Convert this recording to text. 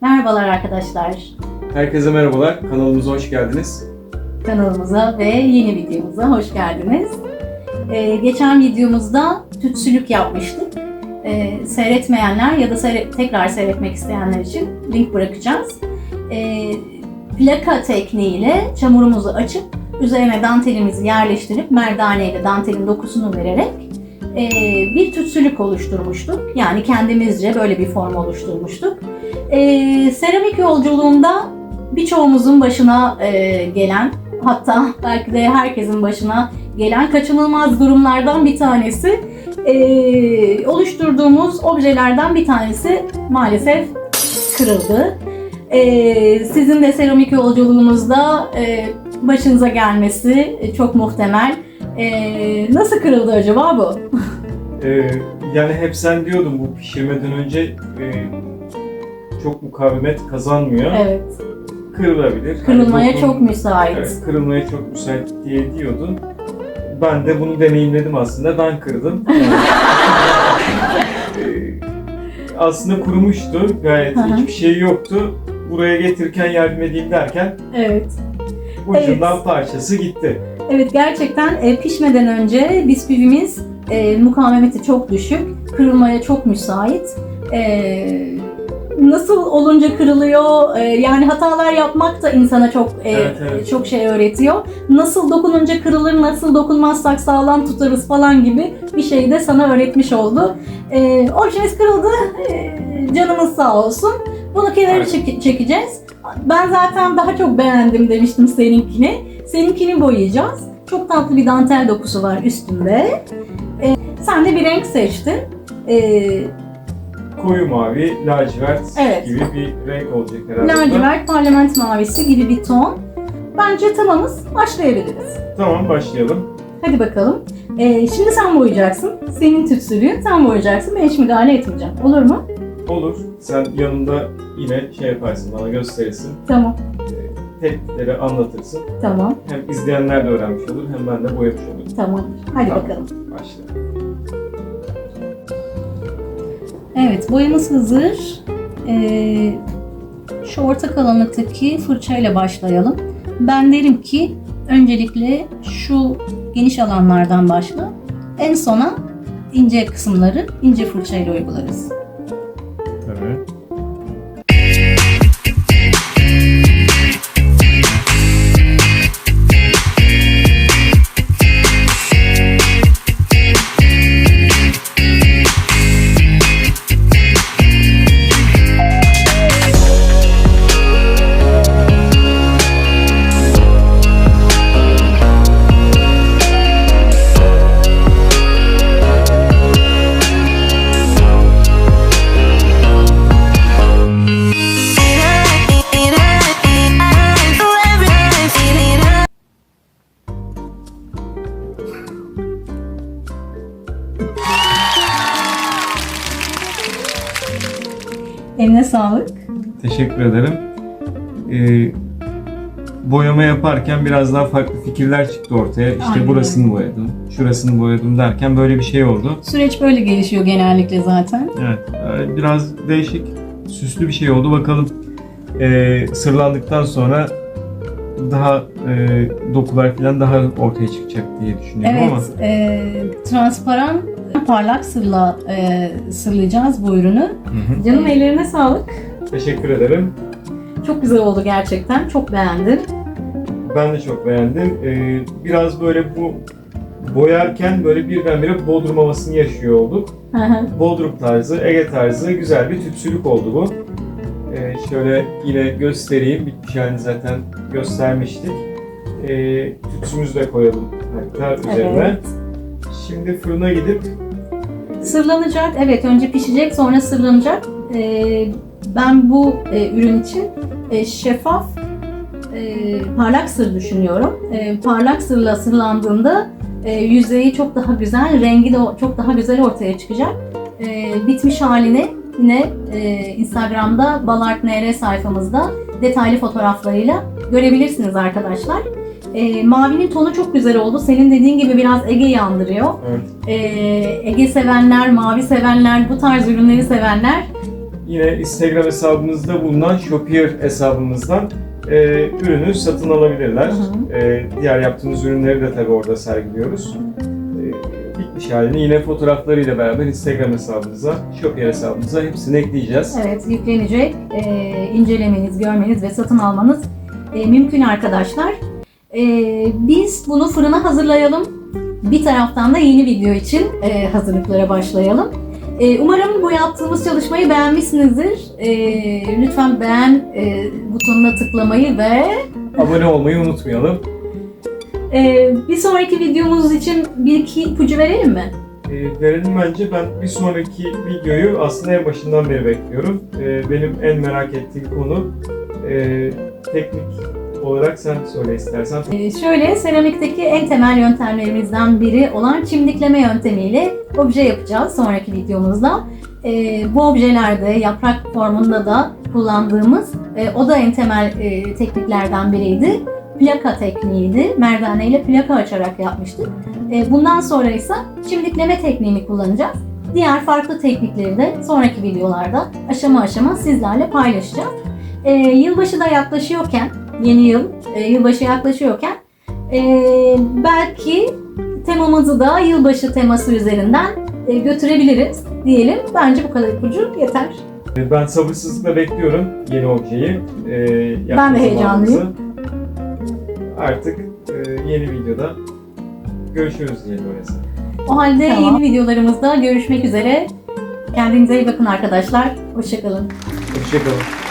Merhabalar arkadaşlar Herkese merhabalar, kanalımıza hoş geldiniz. kanalımıza ve yeni videomuza hoş geldiniz. Ee, geçen videomuzda tütsülük yapmıştık. Ee, seyretmeyenler ya da seyre- tekrar seyretmek isteyenler için link bırakacağız. Ee, plaka tekniğiyle çamurumuzu açıp üzerine dantelimizi yerleştirip merdaneyle dantelin dokusunu vererek e, bir tütsülük oluşturmuştuk. Yani kendimizce böyle bir form oluşturmuştuk. Ee, seramik yolculuğunda birçoğumuzun başına e, gelen hatta belki de herkesin başına gelen kaçınılmaz durumlardan bir tanesi e, oluşturduğumuz objelerden bir tanesi maalesef kırıldı. E, sizin de seramik yolculuğunuzda e, başınıza gelmesi çok muhtemel. E, nasıl kırıldı acaba bu? Ee, yani hep sen diyordun bu pişirmeden önce e, çok mukavemet kazanmıyor. Evet, Kırılabilir. Hani kırılmaya dokun- çok müsait. Evet, kırılmaya çok müsait diye diyordun. Ben de bunu deneyimledim aslında. Ben kırdım. Ee, aslında kurumuştu. Gayet hı. hiçbir şey yoktu. Buraya getirirken yardım edeyim derken Evet. ucundan parçası gitti. Evet gerçekten e, pişmeden önce bisküvimiz e, mukavemeti çok düşük, kırılmaya çok müsait. E, nasıl olunca kırılıyor? E, yani hatalar yapmak da insana çok e, Evet, evet. çok şey öğretiyor. Nasıl dokununca kırılır, nasıl dokunmazsak sağlam tutarız falan gibi bir şey de sana öğretmiş oldu. E, objemiz kırıldı, e, canımız sağ olsun. Bunu kenara çek- çekeceğiz. Ben zaten daha çok beğendim demiştim seninkini. Seninkini boyayacağız. Çok tatlı bir dantel dokusu var üstünde. Ee, sen de bir renk seçtin. Ee, Koyu mavi, lacivert Evet. gibi bir renk olacak herhalde. lacivert parlament mavisi gibi bir ton. Bence tamamız. Başlayabiliriz. Tamam başlayalım. Hadi bakalım. Ee, şimdi sen boyayacaksın. Senin tütsülüğün sen boyayacaksın. Ben hiç müdahale etmeyeceğim. Olur mu? Olur. Sen yanında yine şey yaparsın, bana gösterirsin. Tamam. Teknikleri anlatırsın. Tamam. Hem izleyenler de öğrenmiş olur, hem ben de boyamış olurum. Tamam. Hadi Tamam. bakalım. Başlayalım. Evet, boyamız hazır. Ee, şu orta kalanlıktaki fırçayla başlayalım. Ben derim ki öncelikle şu geniş alanlardan başla. En sona ince kısımları ince fırçayla uygularız. Eline sağlık. Teşekkür ederim. Ee, boyama yaparken biraz daha farklı fikirler çıktı ortaya. İşte Aynen. burasını boyadım, şurasını boyadım derken böyle bir şey oldu. Süreç böyle gelişiyor genellikle zaten. Evet, e, biraz değişik, süslü bir şey oldu. Bakalım e, sırlandıktan sonra daha e, dokular falan daha ortaya çıkacak diye düşünüyorum ama Evet, e, transparan parlak sırla e, sırlayacağız bu ürünü. Hı hı. Canım ellerine sağlık. teşekkür ederim. Çok güzel oldu gerçekten. Çok beğendim. Ben de çok beğendim. E, biraz böyle bu boyarken böyle birdenbire Bodrum havasını yaşıyor olduk. Hı hı. Bodrum tarzı, Ege tarzı güzel bir tütsülük oldu bu. Şöyle yine göstereyim. Bitmiş halini zaten göstermiştik. Ee, tütsümüzü de koyalım hatta üzerine. Evet. Şimdi fırına gidip Sırlanacak. Evet önce pişecek sonra sırlanacak. Ee, ben bu e, ürün için e, şeffaf e, parlak sır düşünüyorum. E, parlak sırla sırlandığında e, yüzeyi çok daha güzel, rengi de çok daha güzel ortaya çıkacak. E, bitmiş halini yine e, Instagram'da Balart.nr sayfamızda detaylı fotoğraflarıyla görebilirsiniz arkadaşlar. E, mavinin tonu çok güzel oldu. Senin dediğin gibi biraz Ege'yi andırıyor. evet, Ee, Ege sevenler, mavi sevenler, bu tarz ürünleri sevenler yine Instagram hesabımızda bulunan Shopier hesabımızdan e, ürünü satın alabilirler. Hı hı. E, diğer yaptığımız ürünleri de tabii orada sergiliyoruz. E, bitmiş halini yine fotoğraflarıyla beraber Instagram hesabımıza, Shopier hesabımıza hepsini ekleyeceğiz. Evet, yüklenecek. E, incelemeniz, görmeniz ve satın almanız e, mümkün arkadaşlar. E, biz bunu fırına hazırlayalım. Bir taraftan da yeni video için e, hazırlıklara başlayalım. E, umarım bu yaptığımız çalışmayı beğenmişsinizdir. E, lütfen beğen e, butonuna tıklamayı ve Abone olmayı unutmayalım. E, bir sonraki videomuz için bir iki ipucu verelim mi? E, verelim bence. Ben bir sonraki videoyu aslında en başından beri bekliyorum. E, benim en merak ettiğim konu e, teknik olarak sen söyle istersen. Ee, Şöyle seramikteki en temel yöntemlerimizden biri olan çimdikleme yöntemiyle obje yapacağız sonraki videomuzda. Ee, bu objelerde yaprak formunda da kullandığımız e, o da en temel e, tekniklerden biriydi. Plaka tekniğiydi. Merdane ile plaka açarak yapmıştık. E, bundan sonra ise çimdikleme tekniğini kullanacağız. Diğer farklı teknikleri de sonraki videolarda aşama aşama sizlerle paylaşacağım. E, yılbaşı da yaklaşıyorken, yeni yıl e, yılbaşı yaklaşıyorken e, belki temamızı da yılbaşı teması üzerinden e, götürebiliriz diyelim. Bence bu kadar ipucu yeter. Ben sabırsızlıkla bekliyorum yeni objeyi. E, Ben de heyecanlıyım. Artık e, yeni videoda görüşürüz diyelim öyleyse. O halde Tamam. yeni videolarımızda görüşmek üzere. Kendinize iyi bakın arkadaşlar. Hoşçakalın. Hoşçakalın.